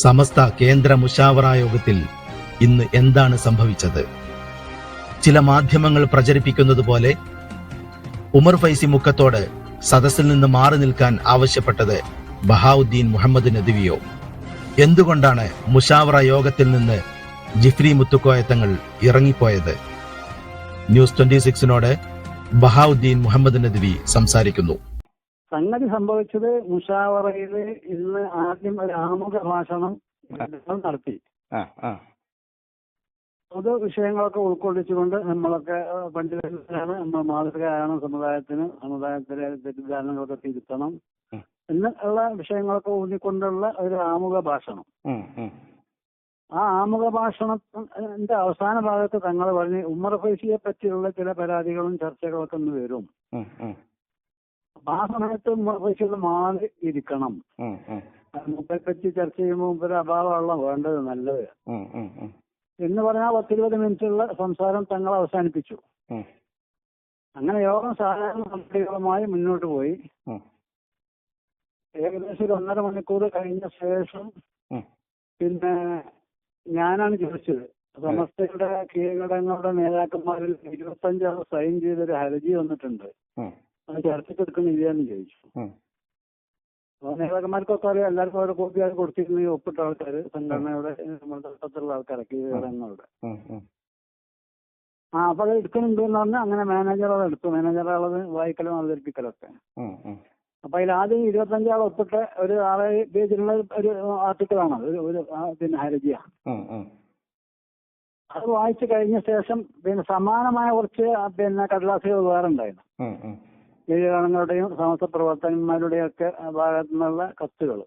സമസ്ത കേന്ദ്ര മുഷാവറ യോഗത്തിൽ ഇന്ന് എന്താണ് സംഭവിച്ചത്? ചില മാധ്യമങ്ങൾ പ്രചരിപ്പിക്കുന്നത് പോലെ ഉമർ ഫൈസി മുക്കത്തോട് സദസ്സിൽ നിന്ന് മാറി നിൽക്കാൻ ആവശ്യപ്പെട്ടത് ബഹാവുദ്ദീൻ മുഹമ്മദ് നദിവിയോ? എന്തുകൊണ്ടാണ് മുഷാവറ യോഗത്തിൽ നിന്ന് ജിഫ്രി മുത്തുക്കോയത്തങ്ങൾ ഇറങ്ങിപ്പോയത്? ന്യൂസ് ട്വന്റി സിക്സിനോട് ബഹാവുദ്ദീൻ മുഹമ്മദ് നദ്വി സംസാരിക്കുന്നു. സംഗതി സംഭവിച്ചത് മുഷാവറയിൽ ഇന്ന് ആദ്യം ഒരു ആമുഖ ഭാഷണം നടത്തി. പൊതു വിഷയങ്ങളൊക്കെ ഉൾക്കൊള്ളിച്ചുകൊണ്ട് നമ്മളൊക്കെ പണ്ഡിതരാണ് നമ്മൾ മാതൃകയാണ് സമുദായത്തിന് സമുദായത്തിലെ തെറ്റിദ്ധാരണകളൊക്കെ തിരുത്തണം. എന്ന് ഉള്ള വിഷയങ്ങളൊക്കെ ഊന്നിക്കൊണ്ടുള്ള ഒരു ആമുഖ ഭാഷണം. ആ ആമുഖ ഭാഷണത്തിന്റെ അവസാന ഭാഗത്ത് തങ്ങൾ പറഞ്ഞ് ഉമ്മർ ഫൈസിയെ പറ്റിയുള്ള ചില പരാതികളും ചർച്ചകളൊക്കെ ഒന്ന് വരും. ആ സമയത്ത് ഫൈസികൾ മാറി ഇരിക്കണം. മൂപ്പരെ പറ്റി ചർച്ച ചെയ്യുമ്പോൾ മൂപ്പര് അഭാവമുള്ള വേണ്ടത് നല്ലത്. എന്ന് പറഞ്ഞാൽ പത്തിരുപത് മിനിറ്റുള്ള സംസാരം തങ്ങൾ അവസാനിപ്പിച്ചു. അങ്ങനെ യോഗം സാധാരണ നടപടികളുമായി മുന്നോട്ട് പോയി. ഏകദേശം ഒരു ഒന്നര മണിക്കൂർ കഴിഞ്ഞ ശേഷം പിന്നെ ഞാനാണ് ചോദിച്ചത്. സമസ്തയുടെ കീഴടങ്ങളുടെ നേതാക്കന്മാരിൽ ഇരുപത്തഞ്ചാൾ സൈൻ ചെയ്തൊരു ഹർജി വന്നിട്ടുണ്ട്. അത് ചർച്ചയ്ക്ക് എടുക്കുന്നില്ല എന്ന് ചോദിച്ചു അപ്പൊ നേതാക്കന്മാർക്കൊക്കെ അറിയാം എല്ലാവർക്കും ഓരോ കോപ്പി അത് കൊടുത്തിരുന്ന ഈ ഒപ്പിട്ട ആൾക്കാർ സംഘടനയുടെ നമ്മുടെ തൊട്ടത്തുള്ള ആൾക്കാരൊക്കെ ഉം, ആ അപ്പൊ അത് എടുക്കുന്നുണ്ട് എന്ന് പറഞ്ഞാൽ അങ്ങനെ മാനേജർ അത് എടുത്തു. മാനേജർ ആളത് വായിക്കലും അവതരിപ്പിക്കലൊക്കെ. അപ്പൊ അതിൽ ആദ്യം ഇരുപത്തഞ്ചാൾ ഒപ്പിട്ട ഒരു ആളെ പേജിലുള്ള ഒരു ആർട്ടിക്കിളാണ് ഒരു ഒരു പിന്നെ ഹരജിയ. അത് വായിച്ചു കഴിഞ്ഞ ശേഷം പിന്നെ സമാനമായ കുറച്ച് പിന്നെ കടലാസുകൾ വേറെ ഉണ്ടായിരുന്നു. ഉം, സമസ്ത പ്രവർത്തകന്മാരുടെയും ഒക്കെ ഭാഗത്തു നിന്നുള്ള കത്തുകൾ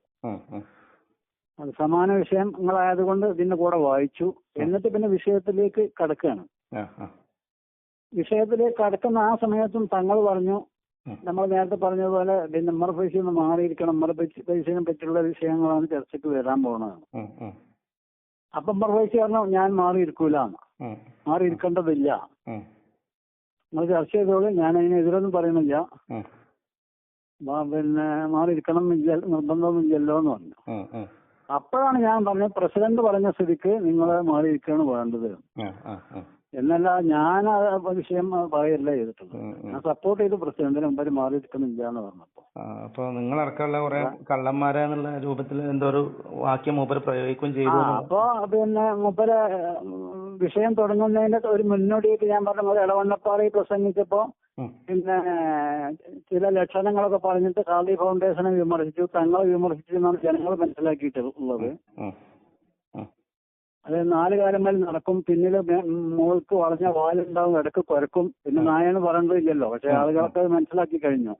അത് സമാന വിഷയങ്ങളായതുകൊണ്ട് ഇതിന്റെ കൂടെ വായിച്ചു. എന്നിട്ട് പിന്നെ വിഷയത്തിലേക്ക് കടക്കുകയാണ്. വിഷയത്തിലേക്ക് കടക്കുന്ന ആ സമയത്തും തങ്ങൾ പറഞ്ഞു നമ്മൾ നേരത്തെ പറഞ്ഞതുപോലെ പിന്നെ ഫൈസിൽ നിന്ന് മാറിയിരിക്കണം. നമ്മുടെ പൈസയെ പറ്റിയുള്ള വിഷയങ്ങളാണ് ചർച്ചയ്ക്ക് വരാൻ പോകുന്നത്. അപ്പം ഉമ്മർ പറഞ്ഞു ഞാൻ മാറിയിരിക്കൂല മാറിയിരിക്കേണ്ടതില്ല. നിങ്ങൾ ചർച്ച ചെയ്തോളൂ ഞാൻ അതിന് എതിരൊന്നും പറയുന്നില്ല. പിന്നെ മാറിയിരിക്കണം നിർബന്ധമൊന്നുമില്ലല്ലോ എന്ന് പറഞ്ഞു. അപ്പോഴാണ് ഞാൻ പറഞ്ഞത് പ്രസിഡന്റ് പറഞ്ഞ സ്ഥിതിക്ക് നിങ്ങൾ മാറിയിരിക്കുകയാണ് വേണ്ടത്. എന്നല്ല ഞാൻ ആ വിഷയം പറയല്ല ചെയ്തിട്ടുള്ളത്. ഞാൻ സപ്പോർട്ട് ചെയ്ത് പ്രസിഡന്റിന് മുമ്പിൽ മാറിയിരിക്കുന്നില്ല എന്ന് പറഞ്ഞപ്പോ അപ്പൊ നിങ്ങൾ അടക്കമുള്ള കുറെ കള്ളന്മാരെന്നുള്ള രൂപത്തിൽ എന്തോ ഒരു വാക്യം മൂപ്പര് പ്രയോഗിക്കുകയും ചെയ്തു അപ്പൊ പിന്നെ മൂപ്പര് വിഷയം തുടങ്ങുന്നതിന്റെ ഒരു മുന്നോടിയായിട്ട് ഞാൻ പറഞ്ഞ പോലെ ഇളവണ്ണപ്പാറ പ്രസംഗിച്ചപ്പോ പിന്നെ ചില ലക്ഷണങ്ങളൊക്കെ പറഞ്ഞിട്ട് കാളി ഫൗണ്ടേഷനെ വിമർശിച്ചു. തങ്ങളെ വിമർശിച്ചു എന്നാണ് ജനങ്ങൾ മനസ്സിലാക്കിയിട്ടുള്ളത്. അത് നാല് കാലം മേൽ നടക്കും. പിന്നിൽ മോൾക്ക് വളഞ്ഞ വാലുണ്ടാവും ഇടയ്ക്ക് കുരക്കും. പിന്നെ നായെന്ന് പറയേണ്ടതില്ലല്ലോ. പക്ഷെ ആളുകളൊക്കെ അത് മനസ്സിലാക്കി കഴിഞ്ഞു.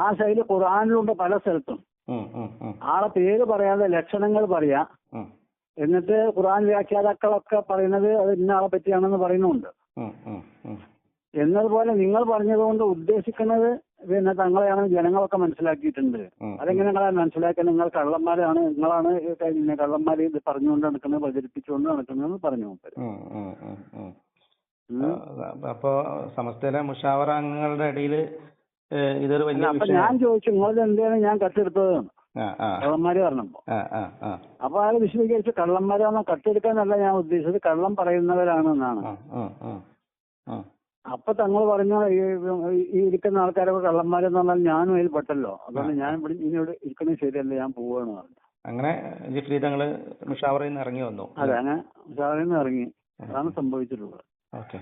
ആ ശൈലി ഖുറാനിലുണ്ട് പല സ്ഥലത്തും. ആളെ പേര് പറയാതെ ലക്ഷണങ്ങൾ പറയാ. എന്നിട്ട് ഖുർആൻ വ്യാഖ്യാതാക്കളൊക്കെ പറയുന്നത് അത് ഇന്ന ആളെ പറ്റിയാണെന്ന് പറയുന്നുണ്ട്. എന്നതുപോലെ നിങ്ങൾ പറഞ്ഞതുകൊണ്ട് ഉദ്ദേശിക്കുന്നത് പിന്നെ തങ്ങളെയാണ് ജനങ്ങളൊക്കെ മനസ്സിലാക്കിയിട്ടുണ്ട്. അതെങ്ങനെ നിങ്ങളെ മനസ്സിലാക്കാൻ നിങ്ങൾ കള്ളന്മാരാണ് നിങ്ങളാണ് പിന്നെ കള്ളന്മാര് ഇത് പറഞ്ഞുകൊണ്ട് നടക്കുന്നത് പ്രചരിപ്പിച്ചുകൊണ്ട് നടക്കുന്നതെന്ന് പറഞ്ഞു അപ്പൊ സമസ്തയിലെ മുഷാവറ അംഗങ്ങളുടെ ഇടയിൽ ഇതൊരു വലിയ ഞാൻ ചോദിച്ചു നിങ്ങളത് എന്താണ് ഞാൻ കത്തെടുത്തത് കള്ളന്മാര് പറഞ്ഞപ്പോ. അപ്പൊ അയാൾ വിശദീകരിച്ച് കള്ളന്മാരാണോ കട്ടെടുക്കാനല്ല ഞാൻ ഉദ്ദേശിച്ചത് കള്ളം പറയുന്നവരാണ് എന്നാണ്. അപ്പൊ തങ്ങൾ പറഞ്ഞ ഈ ഇരിക്കുന്ന ആൾക്കാരൊക്കെ കള്ളന്മാരെന്ന് പറഞ്ഞാൽ ഞാനും അതിൽ പെട്ടല്ലോ. അതുകൊണ്ട് ഞാൻ ഇവിടെ ഇനിയോട് ഇരിക്കുന്നത് ശരിയല്ല ഞാൻ പോവാണ് പറഞ്ഞു. അങ്ങനെ ജിഫ്രി മുഷാവറയിൽ നിന്ന് ഇറങ്ങി വന്നു അതെ അങ്ങനെ ഇറങ്ങി. അതാണ് സംഭവിച്ചിട്ടുള്ളത്. ഓക്കെ.